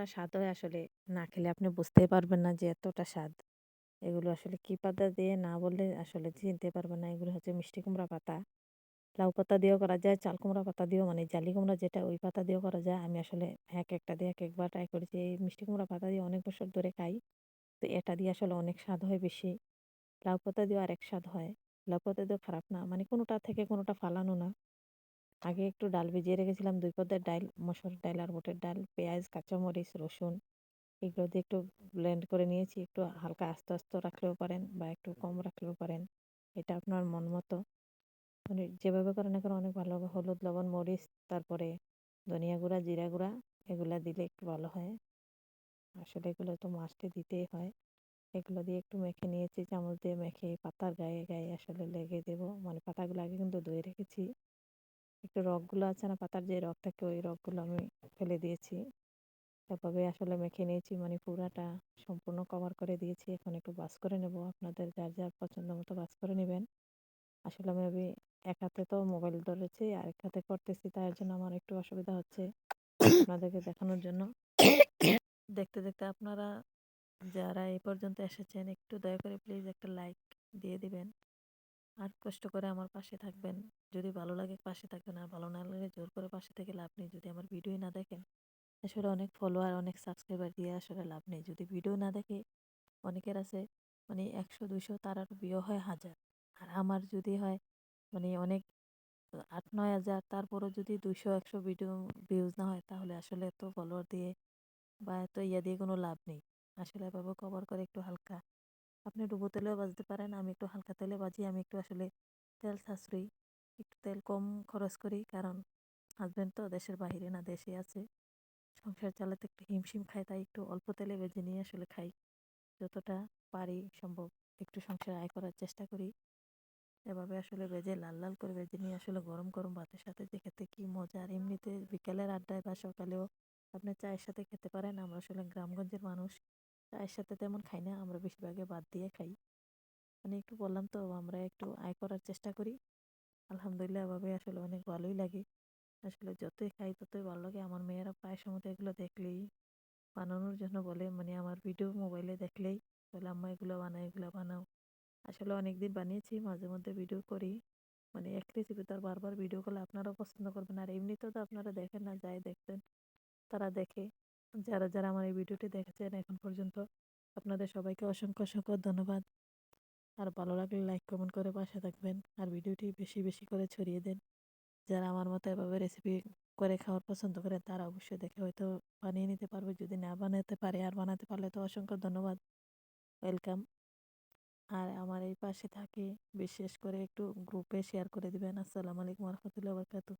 এতটা স্বাদ হয় আসলে না খেলে আপনি বুঝতেই পারবেন না যে এতটা স্বাদ। এগুলো আসলে কী পাতা দিয়ে না বললে আসলে চিনতে পারবেন না। এগুলো হচ্ছে মিষ্টি কুমড়া পাতা। লাউ পাতা দিয়েও করা যায়, চাল কুমড়া পাতা দিয়েও মানে জালি কুমড়া যেটা ওই পাতা দিয়েও করা যায়। আমি আসলে এক একটা দিয়ে এক একবার ট্রাই করেছি। এই মিষ্টি কুমড়া পাতা দিয়ে অনেক বছর ধরে খাই। তো এটা দিয়ে আসলে অনেক স্বাদ হয় বেশি। লাউ পাতা দিয়েও আরেক স্বাদ হয়। লাউ পাতা দিয়েও খারাপ না। মানে কোনোটা থেকে কোনোটা ফালানো না। আগে একটু ডাল ভিজিয়ে রেখেছিলাম, দুই পদের ডাল মসুর ডাল আর বুটের ডাল, পেঁয়াজ, কাঁচামরিচ, রসুন, এগুলো দিয়ে একটু ব্লেন্ড করে নিয়েছি। একটু হালকা আস্তে আস্তে রাখলেও পারেন বা একটু কম রাখলেও পারেন। এটা আপনার মন মতো। মানে যেভাবে করেন এখন অনেক ভালো হবে। হলুদ, লবণ, মরিচ, তারপরে ধনিয়া গুঁড়া, জিরা গুঁড়া, এগুলো দিলে একটু ভালো হয়। আসলে এগুলো তো মাছতে দিতেই হয়। এগুলো দিয়ে একটু মেখে নিয়েছি, চামচ দিয়ে মেখে পাতার গায়ে গায়ে আসলে লেগে দেবো। মানে পাতাগুলো আগে কিন্তু ধুয়ে রেখেছি। একটু রগগুলো আছে না পাতার যে রগ থাকে ওই রগগুলো আমি ফেলে দিয়েছি। এভাবে আসলে মেখে নিয়েছি মানে পুরাটা সম্পূর্ণ কভার করে দিয়েছি। এখন একটু বাস করে নেব। আপনাদের যার যার পছন্দ মতো বাস করে নেবেন। আসলে আমি এক হাতে তো মোবাইল ধরেছি আর এক হাতে করতেছি তার জন্য আমার একটু অসুবিধা হচ্ছে আপনাদেরকে দেখানোর জন্য। দেখতে দেখতে আপনারা যারা এই পর্যন্ত এসেছেন, একটু দয়া করে প্লিজ একটা লাইক দিয়ে দিবেন। আর কষ্ট করে আমার পাশে থাকবেন। যদি ভালো লাগে পাশে থাকবেন, আর ভালো না লাগে জোর করে পাশে থেকে লাভ নেই। যদি আমার ভিডিও না দেখেন, আসলে অনেক ফলোয়ার অনেক সাবস্ক্রাইবার দিয়ে আসলে লাভ নেই। যদি ভিডিও না দেখে, অনেকের আছে মানে একশো, দুইশো, তার আর বিয়ে হয় হাজার। আর আমার যদি হয় মানে অনেক, আট, নয় হাজার, তারপরও যদি দুইশো, একশো ভিডিও ভিউজ না হয়, তাহলে আসলে এত ফলোয়ার দিয়ে বা এত ইয়া দিয়ে কোনো লাভ নেই। আসলে এভাবে কভার করে একটু হালকা। আপনি ডুবো তেলেও বাজতে পারেন, আমি একটু হালকা তেলে বাজি, আমি একটু আসলে তেল সাশ্রয়ী, একটু তেল কম খরচ করি, কারণ হাজব্যান্ড তো দেশের বাহিরে না দেশে আছে। সংসার চালাতে একটু হিমশিম খাই তাই একটু অল্প তেলে বেজে নিয়ে আসলে খাই। যতটা পারি সম্ভব, একটু সংসার আয় করার চেষ্টা করি। এভাবে আসলে বেজে লাল লাল করে বেজে নিয়ে আসলে গরম গরম ভাতের সাথে যে খেতে কি মজা। আর এমনিতে বিকালের আড্ডায় বা সকালেও আপনি চায়ের সাথে খেতে পারেন, আমরা আসলে গ্রামগঞ্জের মানুষ। চায়ের সাথে তেমন খাই না, আমরা বেশিরভাগে বাদ দিয়ে খাই। মানে একটু বললাম তো, আমরা একটু আয় করার চেষ্টা করি। আলহামদুলিল্লাহ এভাবে আসলে অনেক ভালোই লাগে। আসলে যতই খাই, ততই ভালো লাগে। আমার মেয়েরা প্রায় সময় এগুলো দেখলেই, বানানোর জন্য বলে মানে আমার ভিডিও মোবাইলে দেখলেই, বলে, আম্মা, এগুলো বানাও এগুলো বানাও। আসলে অনেক দিন বানিয়েছি, মাঝে মধ্যে ভিডিও করি। মানে এক রেসিপি তো আর বারবার ভিডিও করলে আপনারাও পছন্দ করবেন। আর এমনিতেও তো আপনারা দেখেন না, যাই দেখবেন তারা দেখে। যারা যারা আমার এই ভিডিওটি দেখেছেন এখন পর্যন্ত আপনাদের সবাইকে অসংখ্য অসংখ্য ধন্যবাদ। আর ভালো লাগলে লাইক কমেন্ট করে পাশে থাকবেন। আর ভিডিওটি বেশি বেশি করে ছড়িয়ে দেন। যারা আমার মতো এভাবে রেসিপি করে খাওয়ার পছন্দ করে, তারা অবশ্যই দেখে হয়তো বানিয়ে নিতে পারবে। যদি না বানাতে পারে আর বানাতে পারলে তো অসংখ্য ধন্যবাদ। ওয়েলকাম আর আমার এই পাশে থাকে, বিশেষ করে একটু গ্রুপে শেয়ার করে দিবেন। আসসালামু আলাইকুম রহমতুল্লাহ বরকাতু